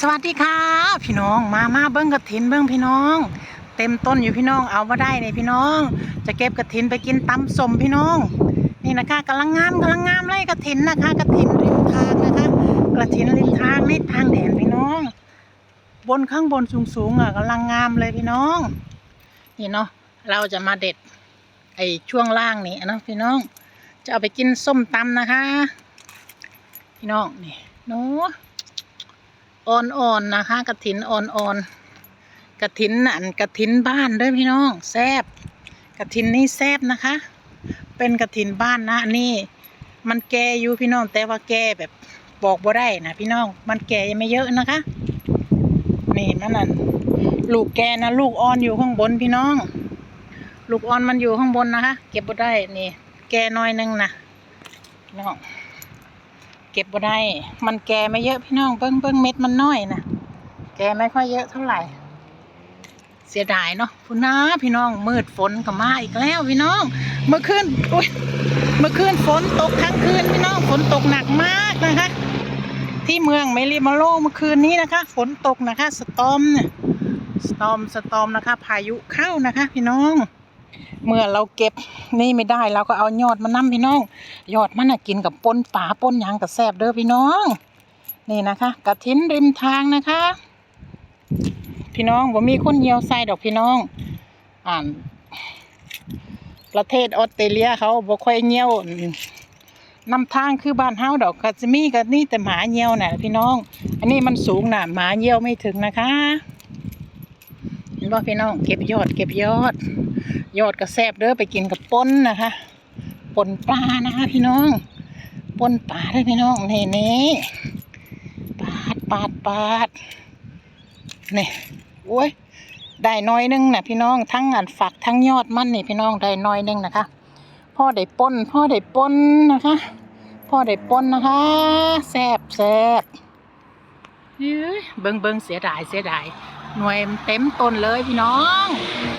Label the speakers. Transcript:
Speaker 1: สวัสดีค่ะพี่น้องมามาเบิ้งกระถินเบิ้งพี่น้อง เต็มต้นอยู่พี่น้องเอามาได้เนี่ยพี่น้อง จะเก็บกระถินไปกินตำสมพี่น้อง นี่นะคะกำลังงามกำลังงามเลยกระถินนะคะกระถินริมทางนะคะกระถินริมทางในทางแดนพี่น้อง บนข้างบนสูงๆอะกำลังงามเลยพี่น้อง นี่เนาะเราจะมาเด็ดไอ้ช่วงล่างนี่นะพี่น้อง จะเอาไปกินส้มตำนะคะ พี่น้องนี่เนาะ อ่อนๆนะคะกระถินอ่อนๆกระถินนั่นกระถินบ้านด้วยพี่น้องแซบกระถินนี่แซบนะคะ เป็นกระถินบ้านนะอันนี่ มันแก่อยู่พี่น้องแต่ว่าแก่แบบบอกบ่ได้นะพี่น้องมันแก่ยังไม่เยอะนะคะ นี่มันนั่นลูกแกนะลูกอ่อนอยู่ข้างบนพี่น้อง ลูกอ่อนมันอยู่ข้างบนนะคะ เก็บบ่ได้นี่ แก่น้อยนึงนะพี่น้อง เก็บบ่ได้ มันแก่ไม่เยอะพี่น้องเบิ้งเบิ้งเม็ดมันน้อยนะแก่ไม่ค่อยเยอะเท่าไหร่ เสียดายเนาะพุ่นนะพี่น้องมืดฝนก็มาอีกแล้วพี่น้อง เมื่อคืนอุ้ยเมื่อคืนฝนตกทั้งคืนพี่น้องฝนตกหนักมากนะคะ ที่เมืองเมริมาโลเมื่อคืนนี้นะคะ ฝนตกนะคะ สตอมเนี่ยสตอมสตอมนะคะ พายุเข้านะคะ พี่น้อง เมื่อเราเก็บนี่ไม่ได้เราก็เอายอดมานำพี่น้อง ยอดมันน่ะกินกับปนป่าปนยางกับแซบเด้อพี่น้อง นี่นะคะกระถินริมทางนะคะ พี่น้องบ่มีคนเหี่ยวใส่ดอกพี่น้อง อ่านประเทศออสเตรเลียเขาบ่ค่อยเหี่ยวนำทางคือบ้านเฮาดอกก็จะมีก็นี่แต่หมาเหี่ยวน่ะพี่น้อง อันนี้มันสูงน่ะหมาเหี่ยวไม่ถึงนะคะเห็นบ่พี่น้องเก็บยอดเก็บยอด ยอดกระแซบเด้อไปกินกับป้นนะคะป่นปลานะคะพี่น้องป่นปลาเด้อพี่น้องนี่นี่ปาดปาดปาดนี่โอ้ยได้น้อยหนึงนะพี่น้องทั้งอันฝักทั้งยอดมันนี่พี่น้องได้น้อยหนึงนะคะพ่อได้ป้นพ่อได้ป้นนะคะพ่อได้ป้นนะคะแซบแซบเฮ้ยเบิงเบิงเสียดายเสียดายหน่วยเต็มต้นเลยพี่น้อง